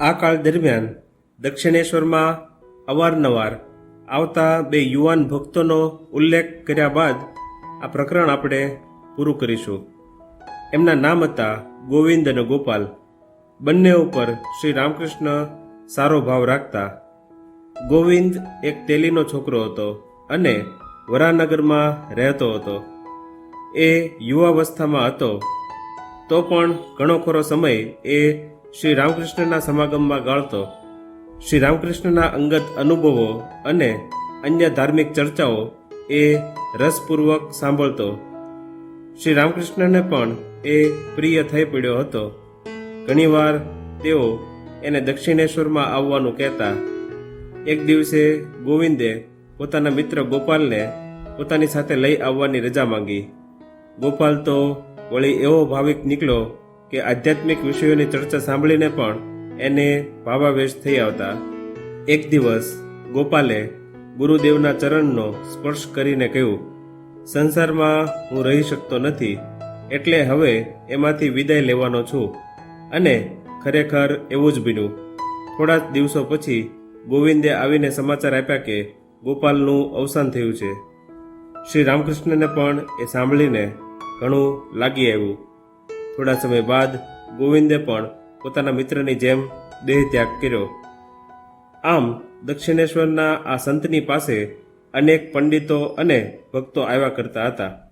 આ કાળ દરમિયાન દક્ષિણેશ્વરમાં અવારનવાર આવતા બે યુવાન ભક્તોનો ઉલ્લેખ કર્યા બાદ આ પ્રકરણ આપણે પૂરું કરીશું. એમના નામ હતા ગોવિંદ અને ગોપાલ. બંને ઉપર શ્રી રામકૃષ્ણ સારો ભાવ રાખતા. ગોવિંદ એક તેલીનો છોકરો હતો અને વરાનગરમાં રહેતો હતો. એ યુવાવસ્થામાં હતો, તો પણ ઘણો ખરો સમય એ શ્રી રામકૃષ્ણના સમાગમમાં ગાળતો, શ્રી રામકૃષ્ણના અંગત અનુભવો અને અન્ય ધાર્મિક ચર્ચાઓ એ રસપૂર્વક સાંભળતો. શ્રી રામકૃષ્ણને પણ એ પ્રિય થઈ પડ્યો હતો. ઘણીવાર તેઓ એને દક્ષિણેશ્વરમાં આવવાનું કહેતા. એક દિવસે ગોવિંદે પોતાના મિત્ર ગોપાલને પોતાની સાથે લઈ આવવાની રજા માંગી. ગોપાલ તો વળી એવો ભાવિક નીકળ્યો કે આધ્યાત્મિક વિષયોની ચર્ચા સાંભળીને પણ એને ભાવાવેશ થઈ આવતા એક દિવસ ગોપાલે ગુરુદેવના ચરણનો સ્પર્શ કરીને કહ્યું, સંસારમાં હું રહી શકતો નથી, એટલે હવે એમાંથી વિદાય લેવાનો છું. અને ખરેખર એવું જ બન્યું. થોડા જ દિવસો પછી ગોવિંદે આવીને સમાચાર આપ્યા કે ગોપાલનું અવસાન થયું છે. શ્રી રામકૃષ્ણને પણ એ સાંભળીને ઘણું લાગી આવ્યું. થોડા સમય બાદ ગોવિંદે પણ પોતાના મિત્રની જેમ દેહ ત્યાગ કર્યો. આમ દક્ષિણેશ્વરના આ સંતની પાસે અનેક પંડિતો અને ભક્તો આવ્યા કરતા હતા.